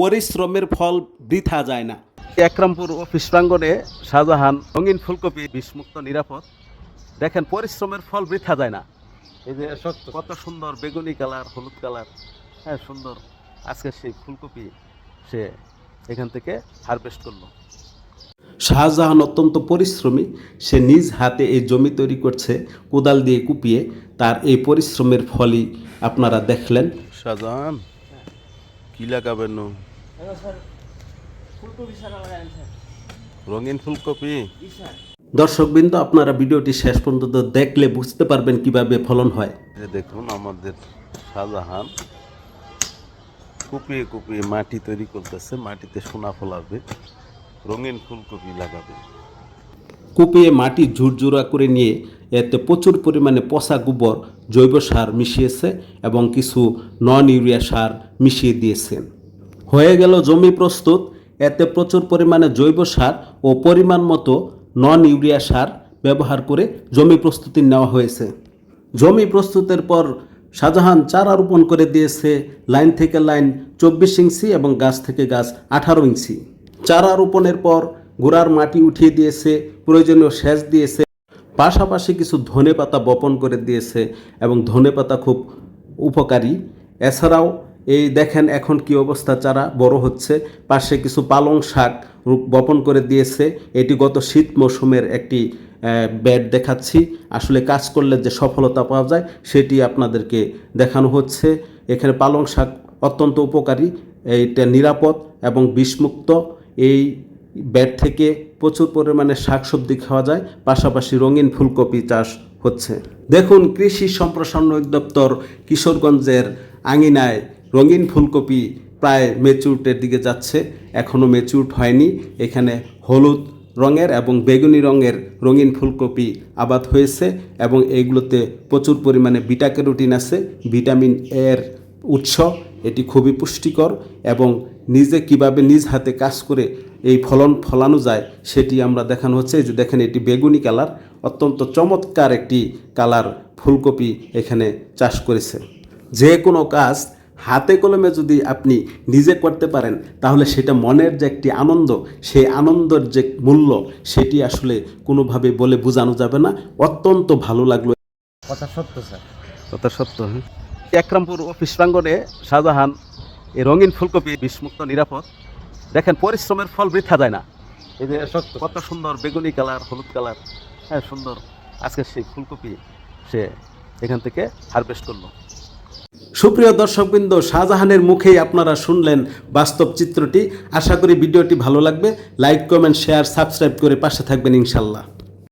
পরিশ্রমের ফল বৃথা যায় না। একরামপুর অফিস প্রাঙ্গনে শাহজাহান রঙিন ফুলকপি বিষমুক্ত নিরাপদ। দেখেন পরিশ্রমের ফল বৃথা যায় না। এই যে কত সুন্দর বেগুনি কালার হলুদ কালার। হ্যাঁ সুন্দর। আজকে সেই ফুলকপি সে এখান থেকে হারভেস্ট করল। শাহজাহান অত্যন্ত পরিশ্রমী। সে নিজ হাতে এই জমি তৈরি করছে কোদাল দিয়ে কুপিয়ে। তার এই পরিশ্রমের ফলই আপনারা দেখলেন। শাহজাহান। কি লাগাবেন নো? ফুলকপি সারা লাগান স্যার রঙিন ফুলকপি? দর্শকবৃন্দ আপনারা ভিডিওটি শেষ পর্যন্ত দেখলে বুঝতে পারবেন কীভাবে ফলন হয়। দেখুন আমাদের শাহজাহান কুপিয়ে কুপিয়ে মাটি তৈরি করতেছে মাটিতে সোনা ফলাবে রঙিন ফুলকপি লাগাবে। কুপিয়ে মাটি ঝুরঝুরা করে নিয়ে এতে প্রচুর পরিমাণে পচা গোবর, জৈব সার মিশিয়েছে এবং কিছু নন ইউরিয়া সার মিশিয়ে দিয়েছেন হয়ে গেল জমি প্রস্তুত, এতে প্রচুর পরিমাণে জৈব সার ও পরিমাণ মতো নন ইউরিয়া সার ব্যবহার করে জমি প্রস্তুতি নেওয়া হয়েছে। জমি প্রস্তুতের পর শাহজাহান চারা রোপণ করে দিয়েছে লাইন থেকে লাইন চব্বিশ ইঞ্চি এবং গাছ থেকে গাছ আঠারো ইঞ্চি। চারা রোপণের পর গোড়ার মাটি উঠিয়ে দিয়েছে, প্রয়োজনীয় সেচ দিয়েছে পাশাপাশি কিছু ধনে পাতা বপন করে দিয়েছে এবং ধনে পাতা খুব উপকারী। এছাড়াও এই দেখেন এখন কি অবস্থা, চারা বড় হচ্ছে। পাশে কিছু পালং শাক বপন করে দিয়েছে। এটি গত শীত মৌসুমের একটি ব্যাড দেখাচ্ছি। আসলে কাজ করলে যে সফলতা পাওয়া যায়, সেটি আপনাদেরকে দেখানো হচ্ছে। এখানে পালং শাক অত্যন্ত উপকারী, এইটা নিরাপদ এবং বিষমুক্ত। এই ব্যাট থেকে প্রচুর পরিমাণে শাকসবজি খাওয়া যায়, পাশাপাশি রঙিন ফুলকপি চাষ হচ্ছে। দেখুন, কৃষি সম্প্রসারণ দপ্তর কিশোরগঞ্জের আঙিনায় রঙিন ফুলকপি প্রায় মেচুরটের দিকে যাচ্ছে এখনও মেচুরট হয়নি। এখানে হলুদ রঙের এবং বেগুনি রঙের রঙিন ফুলকপি আবাদ হয়েছে এবং এইগুলোতে প্রচুর পরিমাণে বিটা ক্যারোটিন আছে, ভিটামিন এর উৎস, এটি খুবই পুষ্টিকর এবং নিজে কীভাবে নিজ হাতে কাজ করে এই ফলন ফলানো যায় সেটি আমরা দেখানো হচ্ছে। এই যে দেখেন এটি বেগুনি কালার অত্যন্ত চমৎকার একটি কালার ফুলকপি এখানে চাষ করেছে। যে কোনো কাজ হাতে কলমে যদি আপনি নিজে করতে পারেন তাহলে সেটা মনের যে একটি আনন্দ সেই আনন্দের যে মূল্য সেটি আসলে কোনোভাবে বলে বোঝানো যাবে না। অত্যন্ত ভালো লাগল। কথা সত্য স্যার। কথা সত্য হ্যাঁ একরামপুর অফিস প্রাঙ্গনে শাহজাহান এই রঙিন ফুলকপি বিষমুক্ত নিরাপদ। দেখেন পরিশ্রমের ফল বৃথা যায় না। এই যে কত সুন্দর বেগুনি কালার হলুদ কালার। হ্যাঁ সুন্দর। আজকে সেই ফুলকপি সে এখান থেকে হারভেস্ট করল। সুপ্রিয় দর্শকবৃন্দ শাহজাহানের মুখেই আপনারা শুনলেন বাস্তব চিত্রটি। আশা করি ভিডিওটি ভালো লাগবে। লাইক কমেন্ট শেয়ার সাবস্ক্রাইব করে পাশে থাকবেন ইনশাল্লাহ।